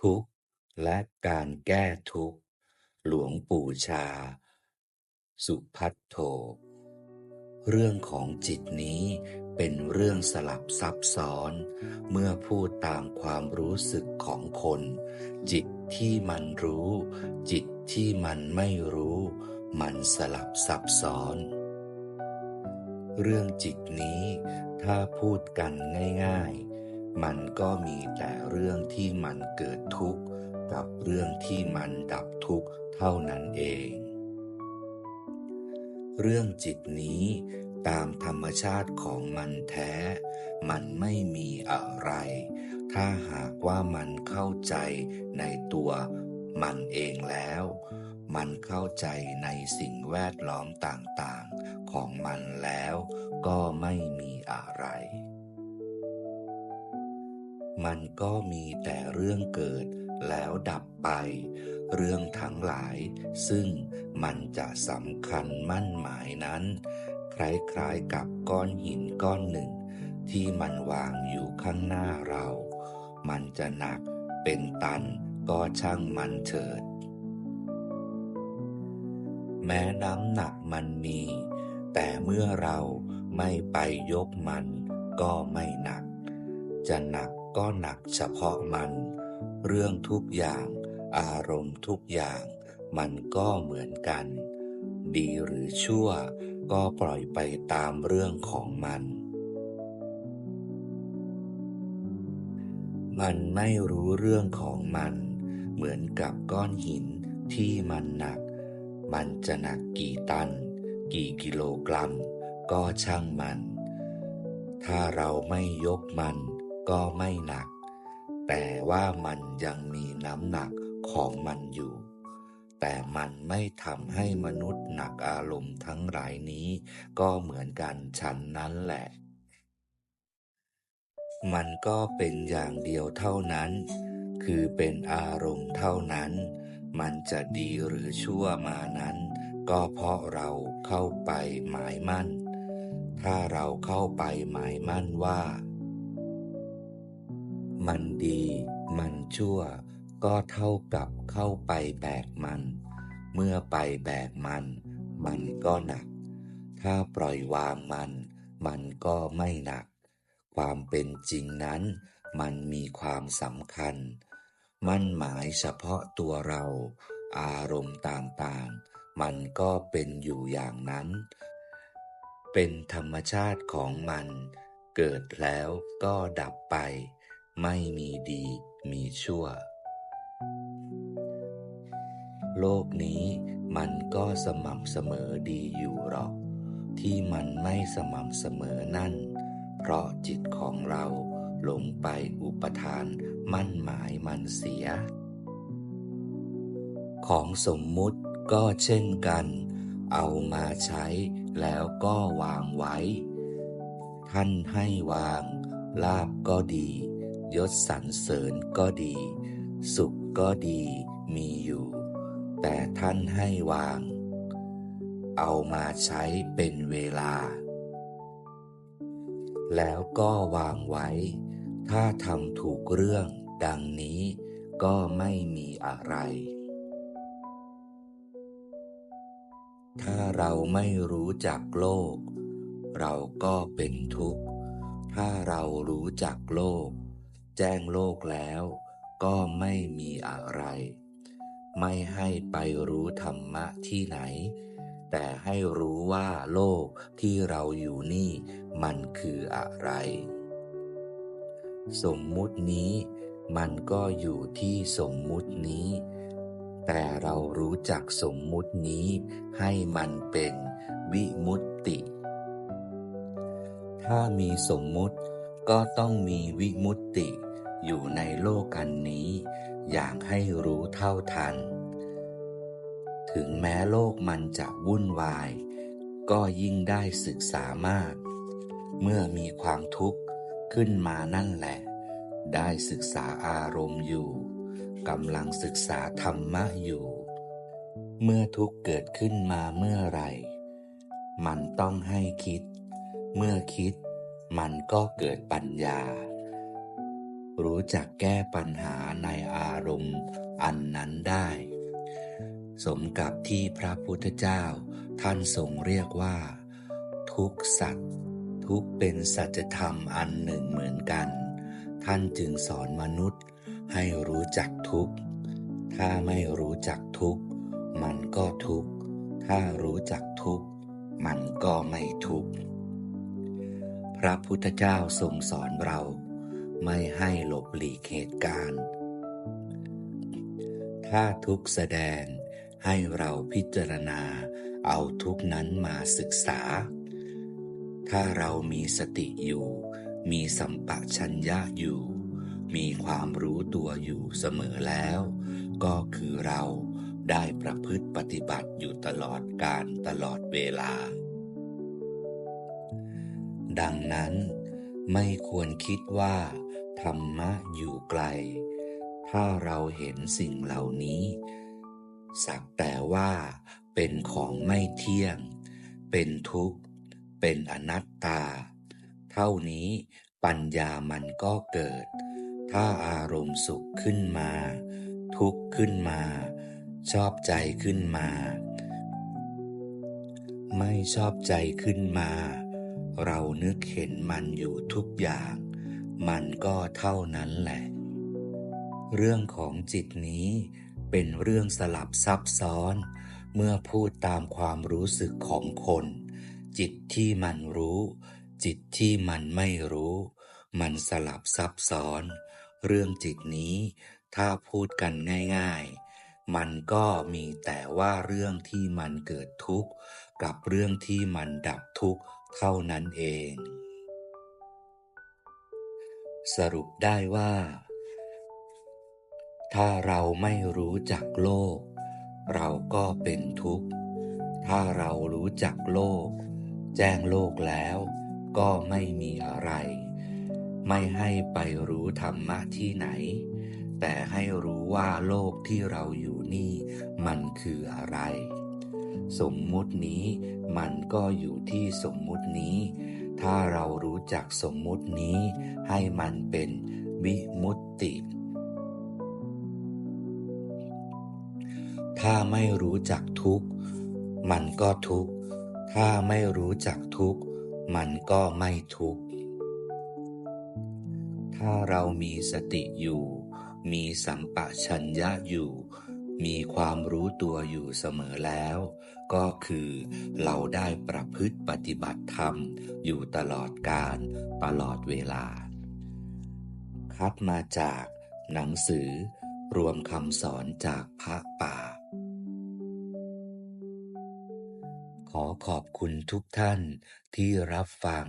ทุกข์ และการแก้ทุกข์ หลวงปู่ชา สุพัทโธ เรื่องของจิตนี้เป็นเรื่องสลับซับซ้อน เมื่อพูดตามความรู้สึกของคน จิตที่มันรู้ จิตที่มันไม่รู้ มันสลับซับซ้อน เรื่องจิตนี้ถ้าพูดกันง่าย ๆ มันก็มีแต่เรื่องที่มันเกิดทุกข์กับเรื่องที่มันดับทุกข์เท่านั้นเอง เรื่องจิตนี้ตามธรรมชาติของมันแท้ มันไม่มีอะไร ถ้าหากว่ามันเข้าใจในตัวมันเองแล้ว มันเข้าใจในสิ่งแวดล้อมต่างๆของมันแล้วก็ไม่มีอะไร มันก็มีแต่เรื่องเกิดแล้วดับไป เรื่องทั้งหลาย ซึ่งมันจะสำคัญมั่นหมายนั้น คล้ายๆกับก้อนหินก้อนหนึ่ง ที่มันวางอยู่ข้างหน้าเรา มันจะหนักเป็นตันก็ช่างมันเถิด แม้น้ำหนักมันมี แต่เมื่อเราไม่ไปยกมันก็ไม่หนัก จะหนัก ก็หนักเฉพาะมัน เรื่องทุกอย่าง อารมณ์ทุกอย่าง มันก็เหมือนกัน ดีหรือชั่ว ก็ปล่อยไปตามเรื่องของมัน มันไม่รู้เรื่องของมัน เหมือนกับก้อนหินที่มันหนัก มันจะหนักกี่ตัน กี่กิโลกรัม ก็ช่างมัน ถ้าเราไม่ยกมัน ก็ไม่หนัก แต่ว่ามันยังมีน้ำหนักของมันอยู่ แต่มันไม่ทำให้มนุษย์หนักอารมณ์ทั้งหลายนี้ ก็เหมือนกันฉันนั้นแหละ มันก็เป็นอย่างเดียวเท่านั้น คือเป็นอารมณ์เท่านั้น มันจะดีหรือชั่วมานั้น ก็เพราะเราเข้าไปหมายมั่น ถ้าเราเข้าไปหมายมั่นว่า มันดี มันชั่ว ก็เท่ากับเข้าไปแบกมัน เมื่อไปแบกมัน มันก็หนัก ถ้าปล่อยวางมัน มันก็ไม่หนัก ความเป็นจริงนั้น มันมีความสำคัญ มันหมายเฉพาะตัวเรา อารมณ์ต่างๆ มันก็เป็นอยู่อย่างนั้น เป็นธรรมชาติของมันเกิดแล้วก็ดับไป ไม่มีดีมีชั่ว โลกนี้มันก็สม่ำเสมอดีอยู่หรอก ที่มันไม่สม่ำเสมอนั่น เพราะจิตของเราหลงไปอุปทานมั่นหมายมันเสีย ของสมมุติก็เช่นกัน เอามาใช้แล้วก็วางไว้ ท่านให้วาง ลาบก็ดี ยศสรรเสริญก็ดี สุขก็ดีมีอยู่ แต่ท่านให้วาง เอามาใช้เป็นเวลา แล้วก็วางไว้ ถ้าทำถูกเรื่องดังนี้ก็ไม่มีอะไร ถ้าเราไม่รู้จักโลก เราก็เป็นทุกข์ ถ้าเรารู้จักโลก แจ้งโลกแล้วก็ไม่มีอะไร ไม่ให้ไปรู้ธรรมะที่ไหน แต่ให้รู้ว่าโลกที่เราอยู่นี่มันคืออะไร สมมุตินี้มันก็อยู่ที่สมมุตินี้ แต่เรารู้จักสมมุตินี้ให้มันเป็นวิมุตติ ถ้ามีสมมุติก็ต้องมีวิมุตติ อยู่ในโลกอันนี้ อย่างให้รู้เท่าทัน ถึงแม้โลกมันจะวุ่นวาย ก็ยิ่งได้ศึกษามาก เมื่อมีความทุกข์ขึ้นมานั่นแหละ ได้ศึกษาอารมณ์อยู่กำลังศึกษาธรรมะอยู่ เมื่อทุกข์เกิดขึ้นมาเมื่อไหร่มันต้องให้คิด เมื่อคิดมันก็เกิดปัญญา รู้จักแก้ปัญหาในอารมณ์อันนั้นได้ สมกับที่พระพุทธเจ้าท่านทรงเรียกว่า ทุกสัตว์ ทุกเป็นสัจธรรมอันหนึ่งเหมือนกัน ท่านจึงสอนมนุษย์ให้รู้จักทุกถ้าไม่รู้จักทุกมันก็ทุกถ้ารู้จักทุกมันก็ไม่ทุกพระพุทธเจ้าทรงสอนเรา ไม่ให้หลบหลีกเหตุการณ์ ถ้าทุกแสดงให้เราพิจารณาเอาทุกนั้นมาศึกษา ถ้าเรามีสติอยู่ มีสัมปชัญญะอยู่ มีความรู้ตัวอยู่เสมอแล้ว ก็คือเราได้ประพฤติปฏิบัติอยู่ตลอดการตลอดเวลา ดังนั้นไม่ควรคิดว่า ธรรมะอยู่ไกล ถ้าเราเห็นสิ่งเหล่านี้ สักแต่ว่าเป็นของไม่เที่ยง เป็นทุกข์ เป็นอนัตตา เท่านี้ปัญญามันก็เกิด ถ้าอารมณ์สุขขึ้นมา ทุกข์ขึ้นมา ชอบใจขึ้นมา ไม่ชอบใจขึ้นมา เรานึกเห็นมันอยู่ทุกอย่าง มันก็เท่านั้นแหละ เรื่องของจิตนี้เป็นเรื่องสลับซับซ้อน เมื่อพูดตามความรู้สึกของคน จิตที่มันรู้ จิตที่มันไม่รู้ มันสลับซับซ้อน เรื่องจิตนี้ ถ้าพูดกันง่ายๆ มันก็มีแต่ว่าเรื่องที่มันเกิดทุกข์ กับเรื่องที่มันดับทุกข์เท่านั้นเอง สรุปได้ว่า ถ้าเราไม่รู้จักโลก เราก็เป็นทุกข์ ถ้าเรารู้จักโลก แจ้งโลกแล้วก็ไม่มีอะไร ไม่ให้ไปรู้ธรรมะที่ไหน แต่ให้รู้ว่าโลกที่เราอยู่นี่มันคืออะไร สมมุตินี้มันก็อยู่ที่สมมุตินี้ ถ้าเรารู้จักสมมุตินี้ให้มันเป็นวิมุตติ ถ้าไม่รู้จักทุกข์ มันก็ทุกข์ ถ้าไม่รู้จักทุกข์ มันก็ไม่ทุกข์ ถ้าเรามีสติอยู่ มีสัมปชัญญะอยู่ มีความรู้ตัวอยู่เสมอแล้ว ก็คือเราได้ประพฤติปฏิบัติธรรมอยู่ตลอดการตลอดเวลา คัดมาจากหนังสือรวมคำสอนจากพระป่า ขอขอบคุณทุกท่านที่รับฟัง